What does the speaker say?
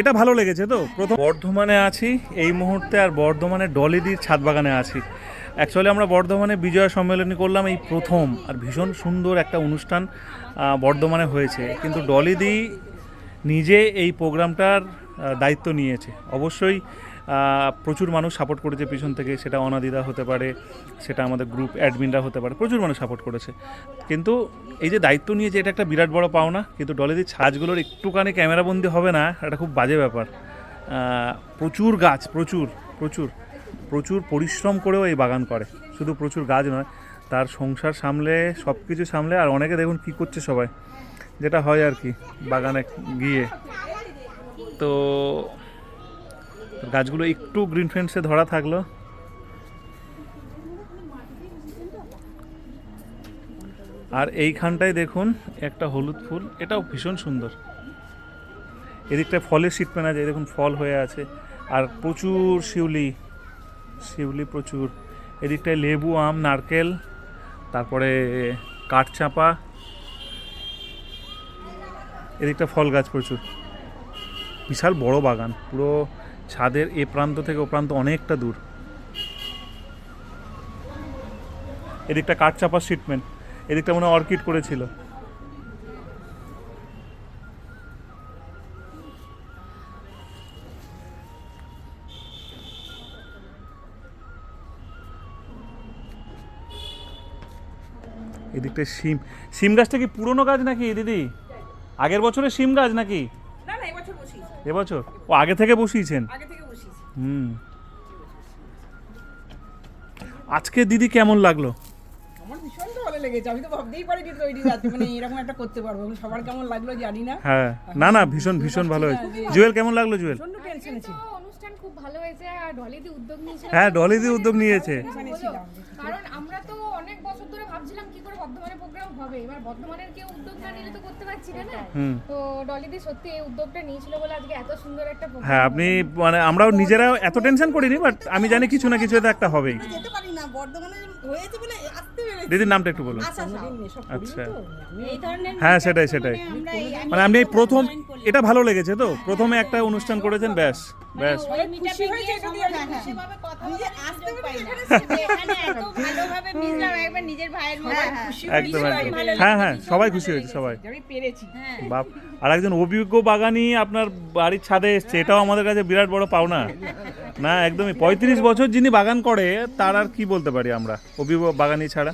এটা ভালো লেগেছে তো? প্রথম বর্ধমানে আছি, এই মুহূর্তে আর বর্ধমানে ডলিদির ছাদ বাগানে আছি। অ্যাকচুয়ালি আমরা বর্ধমানে বিজয় সম্মেলনী করলাম এই প্রথম, আর ভীষণ সুন্দর একটা অনুষ্ঠান বর্ধমানে হয়েছে। কিন্তু ডলিদি নিজে এই প্রোগ্রামটার দায়িত্ব নিয়েছে। অবশ্যই প্রচুর মানুষ সাপোর্ট করেছে পিছন থেকে, সেটা অনাদিদা হতে পারে, সেটা আমাদের গ্রুপ অ্যাডমিনরা হতে পারে, প্রচুর মানুষ সাপোর্ট করেছে। কিন্তু এই যে দায়িত্ব নিয়েছে এটা একটা বিরাট বড় পাওনা, কিন্তু ডলিদির ছাজগুলোর একটুখানি ক্যামেরাবন্দি হবে না, এটা খুব বাজে ব্যাপার। প্রচুর গাছ, প্রচুর প্রচুর প্রচুর পরিশ্রম করেও এই বাগান করে। শুধু প্রচুর গাছ নয়, তার সংসার সামলে সব কিছু সামলে, আর অনেকে দেখুন কী করছে সবাই। যেটা হয় আর কি, বাগানে গিয়ে। তো গাছগুলো একটু গ্রিন ফেন্সে ধরা থাকল। আর এইখানটায় দেখুন, একটা হলুদ ফুল। এটাও ভীষণ সুন্দর। এদিকটায় ফলের শীত পেনা যায়, দেখুন ফল হয়ে আছে। আর প্রচুর শিউলি শিউলি প্রচুর। এদিকটায় লেবু, আম, নারকেল, তারপরে কাঠচাঁপা। এদিকটা ফল গাছ প্রচুর। বিশাল বড় বাগান। পুরো ছাদের এ প্রান্ত থেকে ও প্রান্ত অনেকটা দূর। এদিকটা কাঠচাপার ট্রিটমেন্ট এদিকটা মনে হয় অর্কিড করেছিল। এদিকটা শিম। শিম গাছটা কি পুরনো গাছ নাকি, দিদি? আগের বছরের শিম গাছ নাকি? এবছর? ও আগে থেকে বসিয়েছেন? আগে থেকে বসিয়েছি। হুম। আজকে দিদি কেমন লাগল? আমার ভীষণ তো ভালো লেগেছে। আমি তো ভাবতেই পারিনি তৈরি রাতে মানে এরকম একটা করতে পারব। সবার কেমন লাগল জানি না। হ্যাঁ। না না ভীষণ ভীষণ ভালো হয়েছে। জুয়েল কেমন লাগল জুয়েল? প্রচণ্ড টেনশনে ছিল অনুষ্ঠান খুব ভালো হয়েছে আর ডলিদি উদ্যোগ নিয়েছিল হ্যাঁ ডলিদি উদ্যোগ নিয়েছে। টেনশনে কারণ আমরা তো অনেক বছর ধরে ভাবছিলাম কি করে বর্ধমানে প্রোগ্রাম হবে। এবার বর্ধমানের কেউ উদ্যোগ না নিলে তো করতে পারছি না না? হুম। তো ডলিদি সত্যি এই উদ্যোগটা নিয়েছিল বলে আজকে এত সুন্দর একটা program হ্যাঁ আপনি মানে আমরাও নিজেরাও এত টেনশন করিনি বাট আমি জানি কিছু না কিছু তো একটা হবেই। যেতে পারি না বর্ধমানে হয়েছে বলে আসতে পেরেছি। দিদির নামটা একটু বলুন। আচ্ছা আচ্ছা। আচ্ছা। এই ধরনের হ্যাঁ সেটাই সেটাই। মানে আপনি প্রথম এটা ভালো লেগেছে তো? প্রথমে একটা অনুষ্ঠান করেছেন ব্যাস। ব্যাস। আমি হ্যাঁ, হ্যাঁ। একদম একদম। হ্যাঁ হ্যাঁ সবাই খুশি হয়েছে সবাই। যে আমি পেরেছি। বাপ আর একজন অভিজ্ঞ বাগানি আপনার বাড়ির ছাদে এসছে এটাও আমাদের কাছে বিরাট বড় পাওনা। না একদমই। পঁয়ত্রিশ বছর যিনি বাগান করে তার আর কি বলতে পারি আমরা অভিজ্ঞ বাগানি ছাড়া?